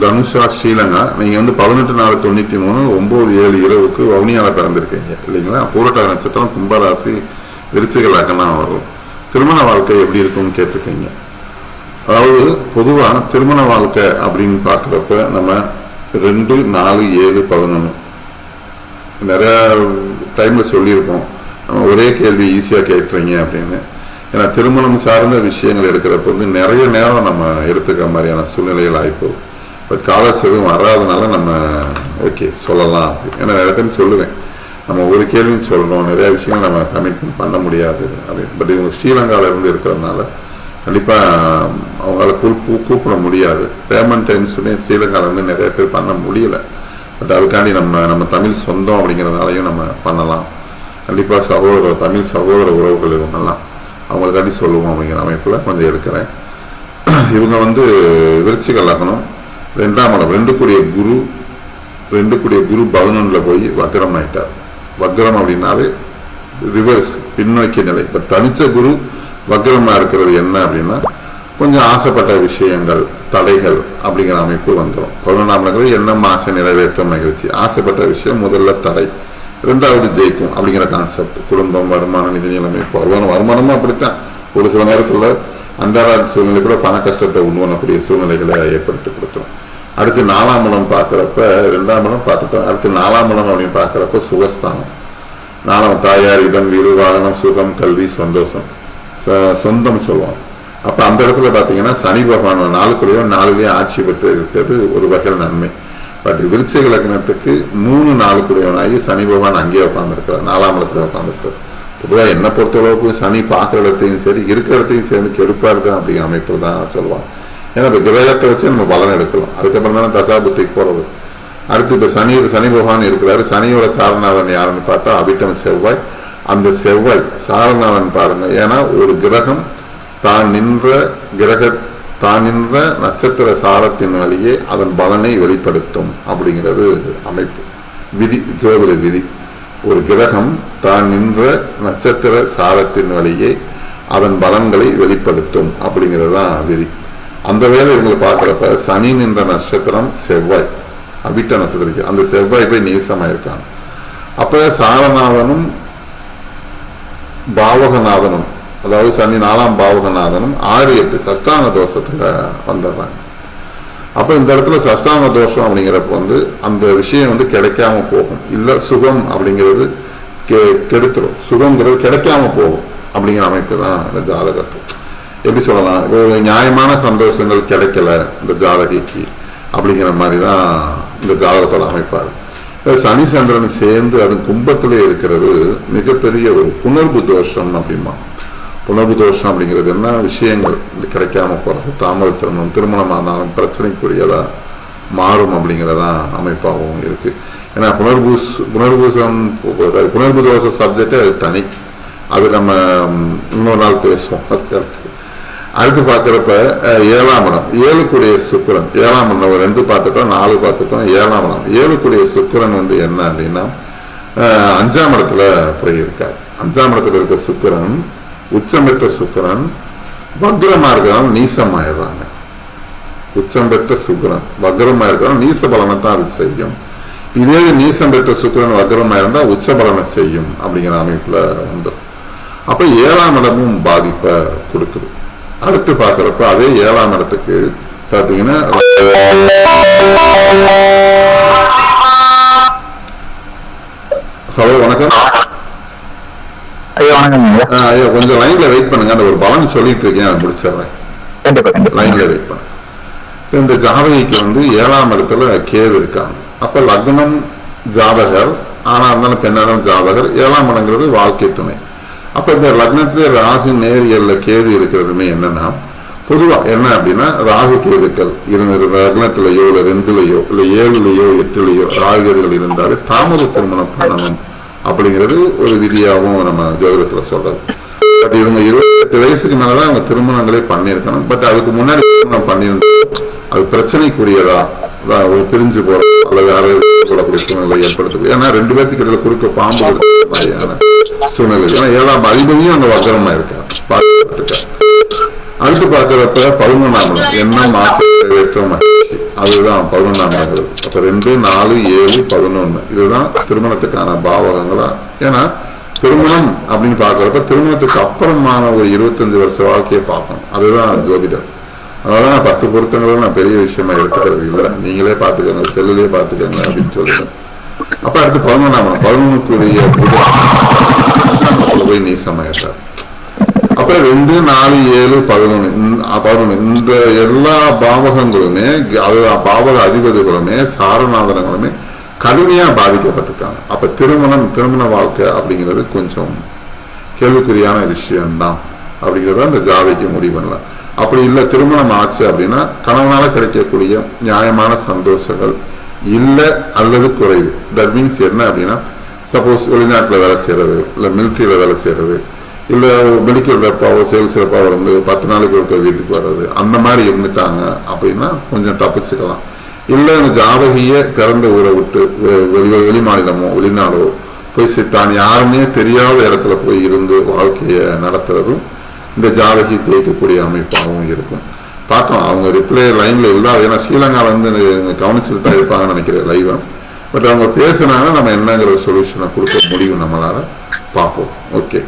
தனுஷா ஸ்ரீலங்கா. நீங்க வந்து பதினெட்டு நாலு தொண்ணூத்தி மூணு ஒன்பது ஏழு இரவுக்கு வவுனியால பிறந்திருக்கீங்க இல்லைங்களா? பூரட்டாதி நட்சத்திரம் கும்பராசி விருச்சிக லக்னம் வரும். திருமண வாழ்க்கை எப்படி இருக்கும்னு கேட்டிருக்கீங்க. அதாவது பொதுவா திருமண வாழ்க்கை அப்படின்னு பார்க்குறப்ப நம்ம ரெண்டு நாலு ஏழு பதினொன்று நிறைய டைம்ல சொல்லியிருப்போம். நம்ம ஒரே கேள்வி ஈஸியா கேட்டுறீங்க அப்படின்னு. ஏன்னா திருமணம் சார்ந்த விஷயங்கள் எடுக்கிறப்ப வந்து நிறைய நேரம் நம்ம எடுத்துக்கிற மாதிரியான சூழ்நிலைகள் ஆயிப்போகுது. பட் காலர்ஸ் எதுவும் வராதனால நம்ம ஓகே சொல்லலாம். ஏன்னா நிறைய டைம் சொல்லுவேன். நம்ம ஒரு கேள்வியும் சொல்லணும் நிறைய விஷயங்கள் நம்ம கமிட்மெண்ட் பண்ண முடியாது. அப்படின்னு பட் இவங்க ஸ்ரீலங்காவில் இருந்து இருக்கிறதுனால கண்டிப்பாக அவங்களால கூ கூப்பிட முடியாது. பேமெண்ட் டைம்ஸுமே ஸ்ரீலங்கால இருந்து நிறைய பேர் பண்ண முடியல. பட் அதுக்காண்டி நம்ம நம்ம தமிழ் சொந்தம் அப்படிங்கிறதுனாலையும் நம்ம பண்ணலாம். கண்டிப்பாக சகோதர தமிழ் சகோதர உறவுகள் இவங்கெல்லாம் அவங்களுக்காண்டி சொல்லுவோம் அப்படிங்கிற அமைப்பில் கொஞ்சம் எடுக்கிறேன் இவங்க வந்து விருச்சிகள் லக்னம். ரெண்டாம் இடம் ரெண்டு கூடிய குரு ரெண்டு கூடிய குரு பதினொன்றுல போய் வக்ரம் ஆயிட்டார். வக்ரம் அப்படின்னாலே ரிவர்ஸ் பின்னோக்கிய நிலை. இப்போ தனித்த குரு வக்ரமாக இருக்கிறது என்ன அப்படின்னா கொஞ்சம் ஆசைப்பட்ட விஷயங்கள் தடைகள் அப்படிங்கிற அமைப்பு வந்துடும் பதினொன்றாம் இடங்கள் எண்ணம் ஆசை நிறைவேற்றம் நிகழ்ச்சி ஆசைப்பட்ட விஷயம் முதல்ல தடை. ரெண்டாவது ஜெயிக்கும் அப்படிங்கிற கான்செப்ட் குடும்பம் வருமானம் நிதி நிலைமை. வருமானம் வருமானமும் அப்படித்தான். ஒரு சில நேரத்தில் அன்றாட சூழ்நிலை கூட பண கஷ்டத்தை உண்டு பண்ணக்கூடிய சூழ்நிலைகளை ஏற்படுத்தி கொடுத்துரும். அடுத்து நாலாம் இடம் பார்க்குறப்ப ரெண்டாம் இடம் பார்த்துட்டோம். அடுத்து நாலாம் இடம் அப்படின்னு பார்க்குறப்ப சுகஸ்தானம். நாலாம் தாயார் இடம் வீடு வாகனம் சுகம் கல்வி சந்தோஷம். ச- சொந்தம் சொல்லுவோம். அப்போ அந்த இடத்துல பார்த்தீங்கன்னா சனி பகவான் நாளுக்குள்ளேயோ நாலுலயே ஆட்சி பெற்று இருக்கிறது ஒரு வகையில் நன்மை. பட் விருச்சிக லக்னத்துக்கு மூணு நாளுக்குடையவனாகி சனி பகவான் அங்கேயே உட்காந்துருக்கிறார் நாலாம் இடத்துல உட்காந்துருக்கார் பொதுவாக என்னை பொறுத்தளவுக்கு சனி பார்க்குற இடத்தையும் சரி இருக்கிற இடத்தையும் சேர்ந்து கெடுப்பாக இருக்கும் அப்படிங்கிற அமைப்பு தான் சொல்லுவாங்க. ஏன்னா இப்போ கிரகத்தை வச்சு நம்ம பலன் எடுக்கலாம். அதுக்கப்புறம் தானே தசாபுத்திக்கு போறது. அடுத்து இப்போ சனி சனி பகவான் இருக்கிறாரு. சனியோட சாரநாதன் யாருன்னு பார்த்தா அபிட்டம் செவ்வாய். அந்த செவ்வாய் சாரநாதன் பாருங்க. ஏன்னா ஒரு கிரகம் தான் நின்ற கிரக தான் நின்ற நட்சத்திர சாரத்தின் வழியே அதன் பலனை வெளிப்படுத்தும் அப்படிங்கிறது அமைப்பு. விதி ஜோதிட விதி. ஒரு கிரகம் தான் நின்ற நட்சத்திர சாரத்தின் வழியே அதன் பலன்களை வெளிப்படுத்தும் அப்படிங்கிறது தான் விதி. அந்த வேலை இவங்களை பார்க்குறப்ப சனி நின்ற நட்சத்திரம் செவ்வாய் அபிட்ட நட்சத்திரம் அந்த செவ்வாய் போய் நீசமாயிருக்காங்க. அப்போ சாரநாதனும் பாவகநாதனும் அதாவது சனி நாலாம் பாவகநாதனும் ஆறு எட்டு சஷ்டாங்க தோஷத்தில் வந்துடுறாங்க. அப்போ இந்த இடத்துல சஷ்டாங்க தோஷம் அப்படிங்கிறப்ப வந்து அந்த விஷயம் வந்து கிடைக்காம போகும். இல்லை சுகம் அப்படிங்கிறது கெ- கெடுத்துரும். சுகங்கிறது கிடைக்காம போகும். அப்படிங்கிற அமைப்பு தான் இந்த ஜாதகத்து எப்படி சொல்லலாம்? ஒரு நியாயமான சந்தோஷங்கள் கிடைக்கல இந்த ஜாதகிக்கு அப்படிங்கிற மாதிரி தான் இந்த ஜாதகத்தோட அமைப்பார். சனி சந்திரன் சேர்ந்து அது கும்பத்தில் இருக்கிறது மிகப்பெரிய ஒரு புணர்வு தோஷம் அப்படிமா புணர்வு தோஷம் அப்படிங்கிறது என்ன? விஷயங்கள். கிடைக்காம போறது. தாமத திருமணம் திருமணமானாலும் பிரச்சனைக்குரியதா மாறும் அப்படிங்கிறதா அமைப்பாகவும் இருக்கு. ஏன்னா புனர்பூஸ் புனர்பூசம் அதாவது புனர்பு தோஷ அது தனி. அது நம்ம இன்னொரு நாள் பேசுவோம். அதுக்கு அடுத்து அடுத்து பார்க்குறப்ப ஏழாம் இடம். ஏழுக்குடைய சுக்கிரன். ஏழாம் இடம். ரெண்டு பார்த்துட்டோம் நாலு பார்த்துட்டோம் ஏழாம் இடம். ஏழுக்குடைய சுக்கிரன் வந்து என்ன அப்படின்னா அஞ்சாம் இடத்துல போய் இருக்கார் அஞ்சாம் இடத்துல இருக்க சுக்கரன் உச்சம் பெற்ற சுக்கிரன் வக்ரமா இருக்கிறான் நீசமாயிடுறாங்க. உச்சம் பெற்ற சுக்கரன். வக்ரமா இருக்கிறவங்க நீச பலனை தான் அது செய்யும். இதே நீசம் பெற்ற சுக்கரன் வக்ரமா இருந்தால் உச்ச பலனை செய்யும் அப்படிங்கிற அமைப்பில் வந்து அப்போ ஏழாம் இடமும் பாதிப்பை கொடுக்குது. அடுத்து பார்க்கறப்ப அதே ஏழாம் இடத்துக்கு பாத்தீங்கன்னா ஹலோ வணக்கம். ஐயா வணக்கம் ஐயா. ஆ, ஐயா கொஞ்சம் லைன்ல வெயிட் பண்ணுங்க. அந்த ஒரு பலன் சொல்லிட்டு இருக்கேன். அதை முடிச்சிடுறேன். லைன்ல வெயிட் பண்ணு. இப்ப இந்த ஜாதகிக்கு வந்து ஏழாம் இடத்துல கேது இருக்காங்க. அப்ப லக்னம் ஜாதகர் ஆனா இருந்தாலும் பெண்ணாலும் ஜாதகர் ஏழாம் இடங்கிறது வாழ்க்கை துணை. அப்ப இந்த லக்னத்திலே ராகு நேரியல்ல கேது இருக்கிறதுமே என்னன்னா பொதுவா என்ன அப்படின்னா ராகு கேதுக்கள் இருந்த லக்னத்திலேயோ இல்ல ரெண்டுலயோ இல்ல ஏழுலையோ எட்டுலையோ ராகுகள் இருந்தாலே தாமத திருமணம் பண்ணணும் அப்படிங்கிறது ஒரு விதியாகவும் நம்ம ஜோதிடத்துல சொல்றது. பட் இவங்க இருபத்தெட்டு வயசுக்கு மேலதான் அவங்க திருமணங்களே பண்ணியிருக்கணும். பட் அதுக்கு முன்னாடி திருமணம் பண்ணியிருந்தோம் அது பிரச்சனைக்குரியதா ஒரு பிரிஞ்சு போறோம் அல்லது யாரை சூழ்நிலை ஏற்படுத்துது. ஏன்னா ரெண்டு பேர்த்துக்கு இடையில குறுக்க பாம்பு மாதிரியான சூழ்நிலை. ஏன்னா ஏழாம் அதிபதியும் அங்க வக்கரமா இருக்கார். பார்த்துருக்கார் அடுத்து பார்க்கறப்ப பதினொன்றாம் இடம் என்ன மாசம் ஏற்ற அதுதான் பதினொன்றாம் இடங்கள் அப்ப ரெண்டு நாலு ஏழு பதினொன்னு. இதுதான் திருமணத்துக்கான பாவகங்களா? ஏன்னா திருமணம் அப்படின்னு பாக்குறப்ப திருமணத்துக்கு அப்புறமான ஒரு இருபத்தஞ்சு வருஷ வாழ்க்கையை பார்க்கணும். அதுதான் ஜோதிடம் அதனால நான் பத்து பொருத்தங்களும் நான் பெரிய விஷயமா எடுத்துக்கிறது இல்லை. நீங்களே பார்த்துக்கோங்க செல்லுலயே பார்த்துக்கோங்க அப்படின்னு சொல்லுவேன் அப்ப அடுத்து பதினொன்றாம் பதினொன்னுக்குரிய பதினொன்றுக்குரிய நீ சமயத்தார் அப்ப ரெண்டு நாலு ஏழு பதினொன்னு பதினொன்னு இந்த எல்லா பாவகங்களுமே அது பாவக அதிபதிகளுமே சாரநாதனங்களுமே கடுமையா பாதிக்கப்பட்டிருக்காங்க. அப்ப திருமணம் திருமண வாழ்க்கை அப்படிங்கிறது கொஞ்சம் கேள்விக்குறியான விஷயம்தான். அப்படிங்கிறத அந்த ஜாதைக்கு முடிவு பண்ணலாம் அப்படி இல்லை திருமணம் ஆச்சு அப்படின்னா கணவனால கிடைக்கக்கூடிய நியாயமான சந்தோஷங்கள் இல்லை அல்லது குறைவு. தட் மீன்ஸ் என்ன அப்படின்னா சப்போஸ் வெளிநாட்டில் வேலை செய்யறது இல்லை மிலிட்ரியில் வேலை செய்யறது இல்லை மெடிக்கல் ரெப்பாவோ சேல்ஸ் ரெப்பாவோ வந்து பத்து நாளைக்கு ஒருத்தர் வீட்டுக்கு வர்றது அந்த மாதிரி இருந்துட்டாங்க அப்படின்னா கொஞ்சம் தப்பிச்சுக்கலாம். இல்லை இந்த ஜாதகிய பிறந்த ஊரை விட்டு வெ- வெளி வெளி மாநிலமோ வெளிநாடோ போய் சி- தான் யாருமே தெரியாத இடத்துல போய் இருந்து வாழ்க்கையை நடத்துறதும் இந்த ஜாதகி தேய்க்கக்கூடிய அமைப்பாகவும் இருக்கும். பார்க்கலாம் அவங்க ரிப்ளை லைன்ல இல்லாத ஏன்னா ஸ்ரீலங்கால வந்து கவனிச்சுட்டு தான் இருப்பாங்கன்னு நினைக்கிறேன் லைவ் பட் அவங்க பேசுனாங்கன்னா நம்ம என்னங்கிற சொல்யூஷனை கொடுக்க முடியும் நம்மளால. பார்ப்போம். ஓகே